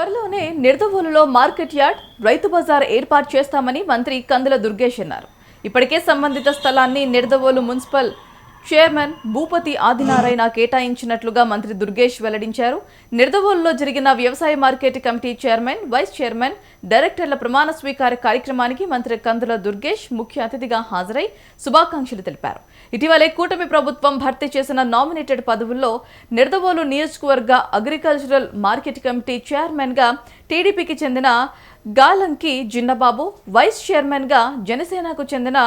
త్వరలోనే నిర్దవోలులో market yard Rythu Bazar ఏర్పాటు చేస్తామని మంత్రి కందుల దుర్గేష్ అన్నారు. ఇప్పటికే సంబంధిత స్థలాన్ని నిర్దవోలు మున్సిపల్ చైర్మన్ భూపతి ఆదినారాయణ కేటాయించినట్లుగా మంత్రి దుర్గేష్ వెల్లడించారు. నిర్దవోలులో జరిగిన వ్యవసాయ market committee chairman vice chairman డైరెక్టర్ల ప్రమాణ స్వీకార కార్యక్రమానికి మంత్రి కందుల దుర్గేష్ ముఖ్య అతిథిగా హాజరై శుభాకాంక్షలు తెలిపారు. ఇటీవలే కూటమి ప్రభుత్వం భర్తీ చేసిన నామినేటెడ్ పదవుల్లో నిర్దవోలు నియోజకవర్గ అగ్రికల్చరల్ మార్కెట్ కమిటీ చైర్మన్గా టీడీపీకి చెందిన గాలంకి జిన్నబాబు వైస్ చైర్మన్గా జనసేనకు చెందిన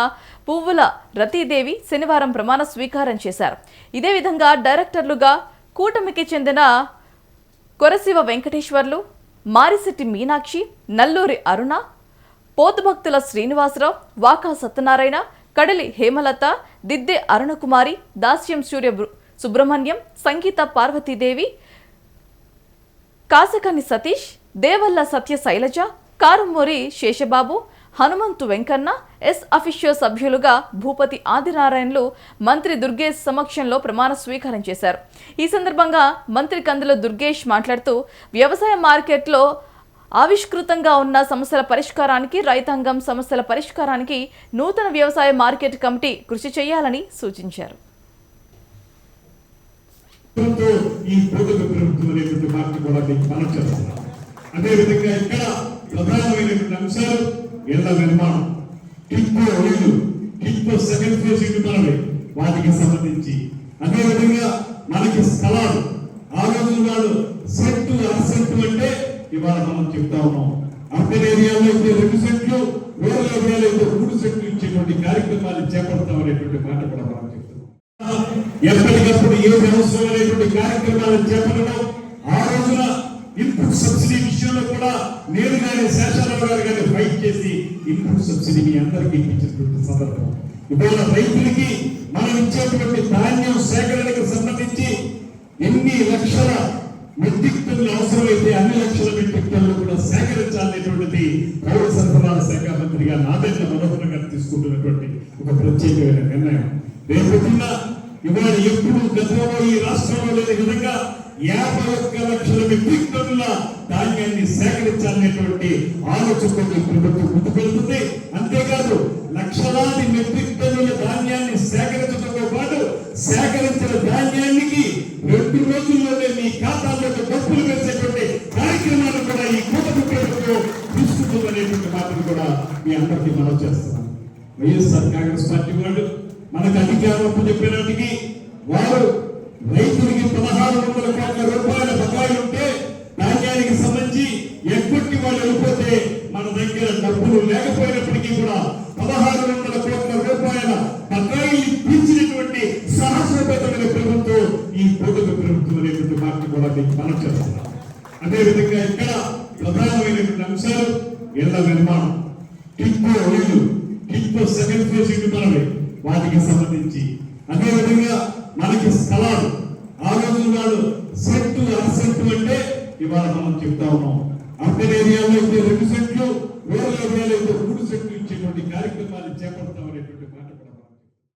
పువ్వుల రతీదేవి శనివారం ప్రమాణ స్వీకారం చేశారు. ఇదే విధంగా డైరెక్టర్లుగా కూటమికి చెందిన కొరశివ వెంకటేశ్వర్లు మారిశెట్టి మీనాక్షి నల్లూరి అరుణ పోతుభక్తుల శ్రీనివాసరావు వాకా సత్యనారాయణ కడలి హేమలత దిద్దే అరుణకుమారి దాస్యం సూర్య సుబ్రహ్మణ్యం సంగీత పార్వతీదేవి కాసకని సతీష్ దేవల్ల సత్య శైలజ కారుమూరి శేషబాబు హనుమంతు వెంకన్న ఎస్ అఫిషియో సభ్యులుగా భూపతి ఆదినారాయణలు మంత్రి దుర్గేష్ సమక్షంలో ప్రమాణ స్వీకారం చేశారు. ఈ సందర్భంగా మంత్రి కందుల దుర్గేష్ మాట్లాడుతూ వ్యవసాయ మార్కెట్లో ఆవిష్కృతంగా ఉన్న సమస్యల పరిష్కారానికి రైతాంగం సమస్యల పరిష్కారానికి నూతన వ్యవసాయ మార్కెట్ కమిటీ కృషి చేయాలని సూచించారు. అదేవిధంగా ఇక్కడ ప్రధానమైనటువంటి అంశాలు ఇళ్ళ నిర్మాణం టిక్కో ఇల్లు టిక్కో సెకండ్ ఫేజ్ ఇల్లు మనవి వాటికి సంబంధించి అదేవిధంగా మనకి స్థలాలు ఆ రోజు నాడు సెట్టు అరసెట్టు అంటే ఇవాళ మనం చెప్తా ఉన్నాం అర్బన్ ఏరియాలో అయితే రెండు సెట్లు రూరల్ ఏరియాలో అయితే మూడు సెట్లు ఇచ్చేటువంటి కార్యక్రమాలు చేపడతాం అనేటువంటి మాట కూడా మనం చెప్తున్నాం ఎప్పటికప్పుడు ఏ అవసరం అనేటువంటి కార్యక్రమాలను చేపట్టడం కూడా నేను కానీ శేషారావు గారు కానీ ఫైట్ చేసి ఇన్పుట్ సబ్సిడీ మీ అందరికీ ఇప్పించినటువంటి సందర్భం. ఇవాళ రైతులకి మనం ఇచ్చేటువంటి ధాన్యం సేకరణకు సంబంధించి ఎన్ని లక్షల మెట్రిక్ టన్నులు అవసరమైతే అన్ని లక్షల మెట్రిక్ టన్నులు కూడా సేకరించాలనేటువంటిది పౌర సరఫరాల శాఖ మంత్రిగా నాదెండ్ల మనోహర్ గారు తీసుకుంటున్నటువంటి ఒక ప్రత్యేకమైన నిర్ణయం. రేపు ఇవాళ ఎప్పుడు గతంలో ఈ రాష్ట్రంలో లేని విధంగా యాభై ఒక్క లక్షల మెట్రిక్ టన్నుల ధాన్యాన్ని సేకరించాలనేటువంటి ఆలోచనతో ఈ ప్రభుత్వం ముందుకెళ్తుంది అంతేకాదు లక్షలాది మెట్రిక్ టన్నుల ధాన్యాన్ని సేకరించడంతో పాటు సేకరించిన ధాన్యానికి రెండు రోజుల్లోనే మీ ఖాతాల్లోకి డబ్బులు వేసేటువంటి కార్యక్రమాలు కూడా ఈ కూటమి ప్రభుత్వం తీసుకుంటుందనేటువంటి మాటను కూడా మీ అందరికీ మనం చేస్తున్నాం. వైఎస్ఆర్ కాంగ్రెస్ పార్టీ వాళ్ళు మనకు అధికారం చెప్పినట్టుకి వారు రైతులు మీకు పదహారు వందల కోట్ల రూపాయల బకాయి ఉంటే ధాన్యానికి సంబంధించి ఎక్కడికి వాళ్ళు వెళ్ళిపోతే మన దగ్గర డబ్బులు లేకపోయినప్పటికీ కూడా పదహారు వందల కోట్ల రూపాయల బకాయిలు ఇప్పించినటువంటి సాహసోపేతమైన ప్రభుత్వం ఈ కూటమి ప్రభుత్వం అనేటువంటి మాట కూడా మీకు మనం చేస్తున్నాం అదేవిధంగా ఇక్కడ ప్రధానమైనటువంటి అంశాలు ఇళ్ళ నిర్మాణం. టిక్కో ఇల్లు టిక్కో సెకండ్ ఫేజ్ ఇల్లు మనవి వాటికి సంబంధించి. అదేవిధంగా ఆ రోజు నాడు సెట్టు అంటే ఇవాళ మనం చెప్తా ఉన్నాం అర్బన్ ఏరియాలో అయితే రెండు సెట్లు రూరల్ ఏరియాలో అయితే మూడు సెట్లు ఇచ్చేటువంటి కార్యక్రమాలు చేపడతాం అనేటువంటి